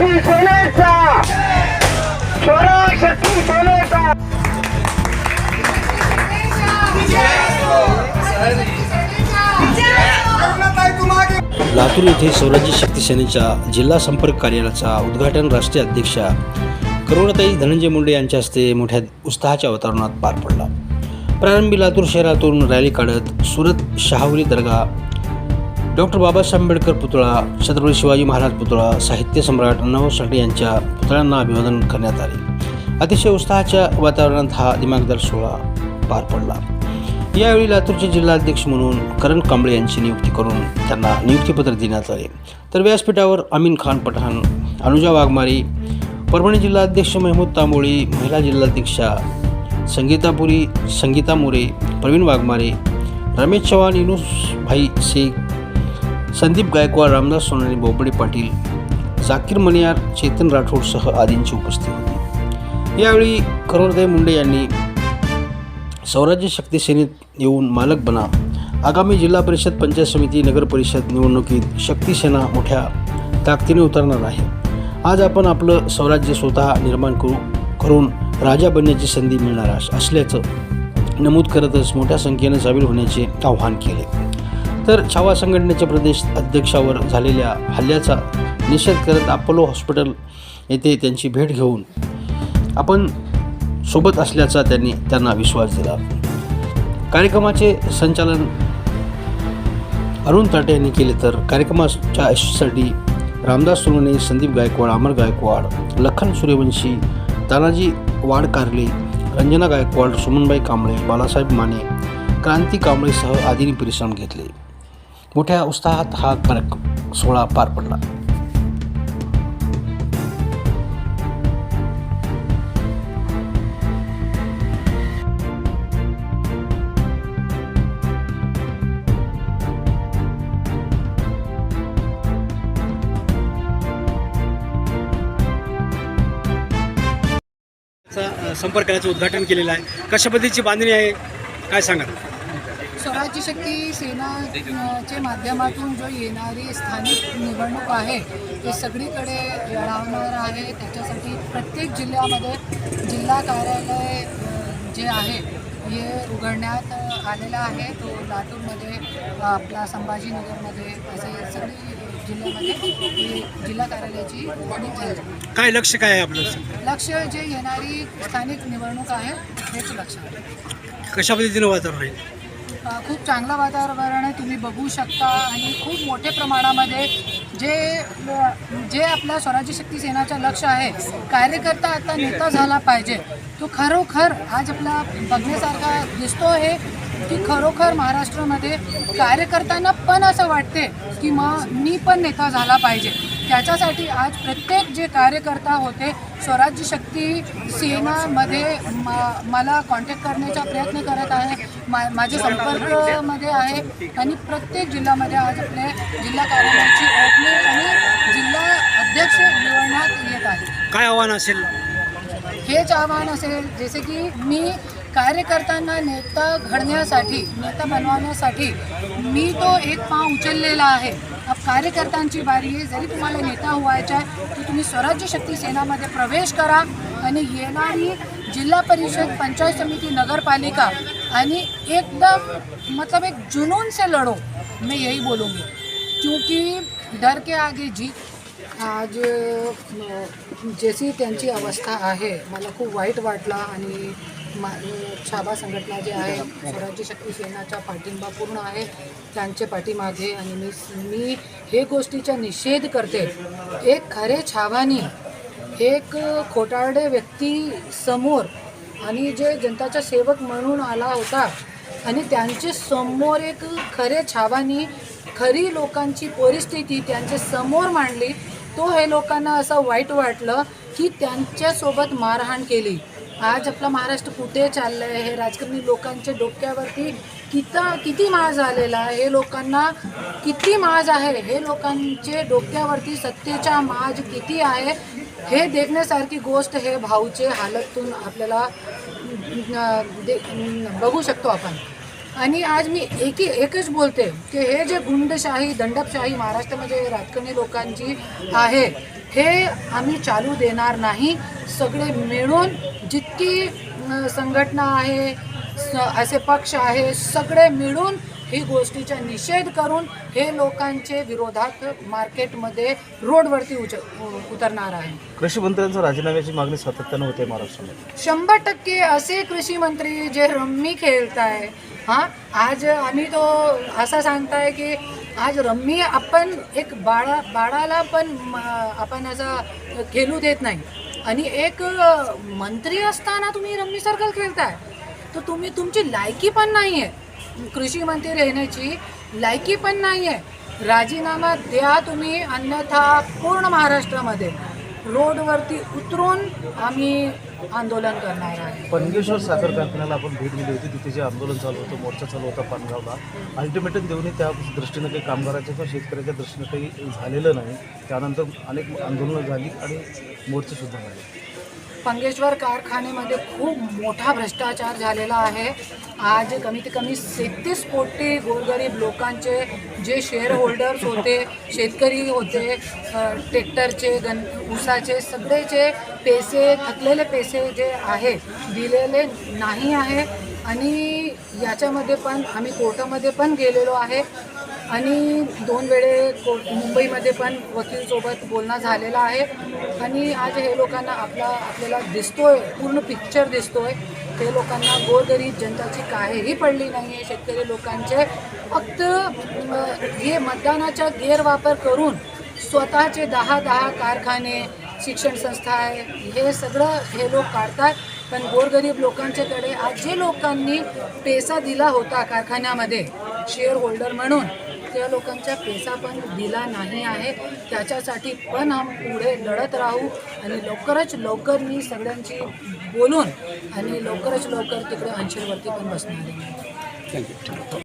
शक्ती सेनेचा शक्ती लातूर येथे स्वराज्य शक्ती सेनेच्या जिल्हा संपर्क कार्यालयाचा उद्घाटन राष्ट्रीय अध्यक्षा करुणाताई धनंजय मुंडे यांच्या हस्ते मोठ्या उत्साहाच्या वातावरणात पार पडला. प्रारंभी लातूर शहरातून रॅली काढत सुरत शहावली दर्गा डॉक्टर बाबासाहेब आंबेडकर पुतळा छत्रपती शिवाजी महाराज पुतळा साहित्य सम्राट अण्णाभाऊ साठे यांच्या पुतळ्यांना अभिवादन करण्यात आले. अतिशय उत्साहाच्या वातावरणात हा दिमागदार सोहळा पार पडला. यावेळी लातूरचे जिल्हाध्यक्ष म्हणून करण कांबळे यांची नियुक्ती करून त्यांना नियुक्तीपत्र देण्यात आले. तर व्यासपीठावर अमीन खान पठाण अनुजा वाघमारी परभणी जिल्हाध्यक्ष महमूद तांबोळी महिला जिल्हाध्यक्षा संगीतापुरी संगीता मोरे प्रवीण वाघमारे रमेश चव्हाण युनुस भाई शेख संदीप गायकवाड रामदास सोनारी बोबडे पाटील जाकीर मनियार चेतन राठोडसह आदींची उपस्थिती होती. यावेळी करुणाताई मुंडे यांनी स्वराज्य शक्ती सेनेत येऊन मालक बना आगामी जिल्हा परिषद पंचायत समिती नगर परिषद निवडणुकीत शक्ती सेना मोठ्या ताकदीने उतरणार आहे. आज आपण आपलं स्वराज्य स्वतः निर्माण करू करून राजा बनण्याची संधी मिळणार असल्याचं नमूद करतच मोठ्या संख्येनं सामील होण्याचे आवाहन केले. तर छावा संघटनेच्या प्रदेश अध्यक्षावर झालेल्या हल्ल्याचा निषेध करत अपोलो हॉस्पिटल येथे त्यांची भेट घेऊन आपण सोबत असल्याचा त्यांनी त्यांना विश्वास दिला. कार्यक्रमाचे संचालन अरुण ताटे यांनी केले तर कार्यक्रमाच्या यशस्वीसाठी रामदास सोनवणे संदीप गायकवाड अमर गायकवाड लखन सूर्यवंशी तानाजी वाडकारले रंजना गायकवाड सुमनबाई कांबळे बालासाहेब माने क्रांती कांबळेसह आदींनी परिश्रम घेतले. मोठ्या उत्साहात हा कार्यक्रम सोहळा पार पडला. चा, संपर्क करायचं उद्घाटन केलेलं आहे. कशा पद्धतीची बांधणी आहे? काय सांगा स्वराज्य शक्ती सेनाच्या माध्यमातून जो येणारी स्थानिक निवडणूक आहे ते सगळीकडे लढवणार आहे. त्याच्यासाठी प्रत्येक जिल्ह्यामध्ये जिल्हा कार्यालय जे आहे हे उघडण्यात आलेलं आहे. तो लातूरमध्ये आपला संभाजीनगरमध्ये असे सगळी जिल्ह्यामध्ये ही जिल्हा कार्यालयाची उघडणी झाली. काय लक्ष काय आहे आपलं? लक्ष जे येणारी स्थानिक निवडणूक आहे हेच लक्ष कशा पद्धतीनं वातावरण अ, खूप चांगलं वातावरण आहे तुम्ही बघू शकता. आणि खूप मोठ्या प्रमाणामध्ये जे जे आपल्या स्वराज्य शक्ती सेनाचं लक्ष आहे कार्यकर्ता आता नेता झाला पाहिजे. तो खरोखर आज आपला बघण्यासारखा दिसतो आहे की खरोखर महाराष्ट्रामध्ये कार्यकर्त्यांना पण असं वाटते की मग मी पण नेता झाला पाहिजे. त्याच्यासाठी आज प्रत्येक जे कार्यकर्ता होते स्वराज्य शक्ती सेनामध्ये मा- मला कॉन्टॅक्ट करण्याचा प्रयत्न करत आहे. मा माझे संपर्कमध्ये आहे. आणि प्रत्येक जिल्ह्यामध्ये आज आपले जिल्हा कार्यालयाची ओपनिंग आणि जिल्हा अध्यक्ष निवडण्यात येत आहे. काय आव्हान असेल? हेच आव्हान असेल जसे की मी कार्यकर्त्यांना नेता घडण्यासाठी नेता बनवण्यासाठी मी तो एक पाव उचललेला आहे. अब कार्यकर्त्यांची बारी आहे. जरी तुम्हाला नेता व्हायचा आहे तर तुम्ही स्वराज्य शक्ती सेनामध्ये प्रवेश करा आणि येणारी जिल्हा परिषद पंचायत समिती नगरपालिका आणि एकदम मतलब एक जुनून से लढो. मैं यही बोलूँगी. क्योंकि डर के आगे जीत आज अ, जशी त्यांची अवस्था आहे मला खूप वाईट वाटला आणि छाबा संघटना जे आहे स्वराज्य शक्ती सेनाचा पाठिंबा पूर्ण आहे त्यांचे पाठीमागे आणि मी मी हे गोष्टीचा निषेध करते. एक खरे छावानी एक खोटारडे व्यक्ती समोर आणि जे जनताचा सेवक म्हणून आला होता आणि त्यांचे समोर एक खरे छावानी खरी लोकांची परिस्थिती त्यांच्यासमोर मांडली तो हे लोकांना असं वाईट वाटलं की त्यांच्यासोबत मारहाण केली. आज आपला महाराष्ट्र कुठे चाललं आहे हे राजकारणी लोकांच्या डोक्यावरती किता किती माज आलेला आहे? हे लोकांना किती माज आहे? हे लोकांचे डोक्यावरती सत्तेचा माज किती आहे? हे देखण्यासारखी गोष्ट हे भाऊचे हालतून आपल्याला दे बघू शकतो आपण. आणि आज मी एकी एकच बोलते की हे जे गुंडशाही दंडपशाही महाराष्ट्रामध्ये राजकारणी लोकांची आहे हे आम्ही चालू देणार नाही. सगळे मिळून जितकी संघटना आहे असे पक्ष आहे सगळे मिळून ही गोष्टीचा निषेध करून हे लोकांचे विरोधात मार्केटमध्ये रोडवरती उच उतरणार आहे. कृषी मंत्र्यांच्या राजीनाम्याची मागणी सातत्यानं होते महाराष्ट्रामध्ये. शंभर टक्के असे कृषी मंत्री जे रम्मी खेळताय हां आज आम्ही तो असा सांगताय की आज रम्मी आपण एक बाळा बाळाला पण म, आपण असं खेळू देत नाही. आणि एक मंत्री असताना तुम्ही रम्मी सर्कल खेळताय. तर तुम्ही तुमची लायकी पण नाही आहे कृषी मंत्री राहण्याची लायकी पण नाही आहे राजीनामा द्या तुम्ही अन्यथा पूर्ण महाराष्ट्रामध्ये. रोडवरती उतरून आम्ही आंदोलन करणार आहे. पनगेश्वर साखर कारखान्याला आपण भेट दिली होती. तिथे जे आंदोलन चालू होतं मोर्चा चालू होता पानगावला. अल्टिमेटम देऊनही त्या दृष्टीनं काही कामगाराच्या किंवा शेतकऱ्याच्या दृष्टीनं काही झालेलं नाही. त्यानंतर अनेक आंदोलनं झाली आणि मोर्चेसुद्धा झाले. पंगेश्वर कारखान्यामध्ये खूप मोठा भ्रष्टाचार झालेला आहे. आज कमीत कमी सत्तीस कोटी गोरगरीब लोकांचे जे शेअर होल्डर्स होते शेतकरी होते ट्रॅक्टरचे गण ऊसाचे सगळेचे पैसे थकलेले पैसे जे आहे दिलेले नाही आहे. आणि याच्यामध्ये पण आम्ही कोर्टामध्ये पण गेलेलो आहे. आणि दोन वेळे को मुंबईमध्ये पण वकीलसोबत बोलणं झालेलं आहे. आणि आज हे लोकांना आपला आपल्याला दिसतोय पूर्ण पिक्चर दिसतोय. ते लोकांना गोरगरीब जनताची काहीही पडली नाही आहे शेतकरी लोकांचे फक्त हे मतदानाचा गैरवापर करून स्वतःचे दहा दहा कारखाने शिक्षण संस्था आहे हे सगळं हे लोक काढतात पण गोरगरीब लोकांच्याकडे आज जे लोकांनी पैसा दिला होता कारखान्यामध्ये शेअर होल्डर म्हणून त्या लोकांचा पैसा पण दिला नाही आहे. त्याच्यासाठी पण हम पुढे लढत राहू आणि लवकरच लवकर मी सगळ्यांची बोलून आणि लवकरच लवकर तिकडे अंशेवरती पण बसणार आहे. थँक्यू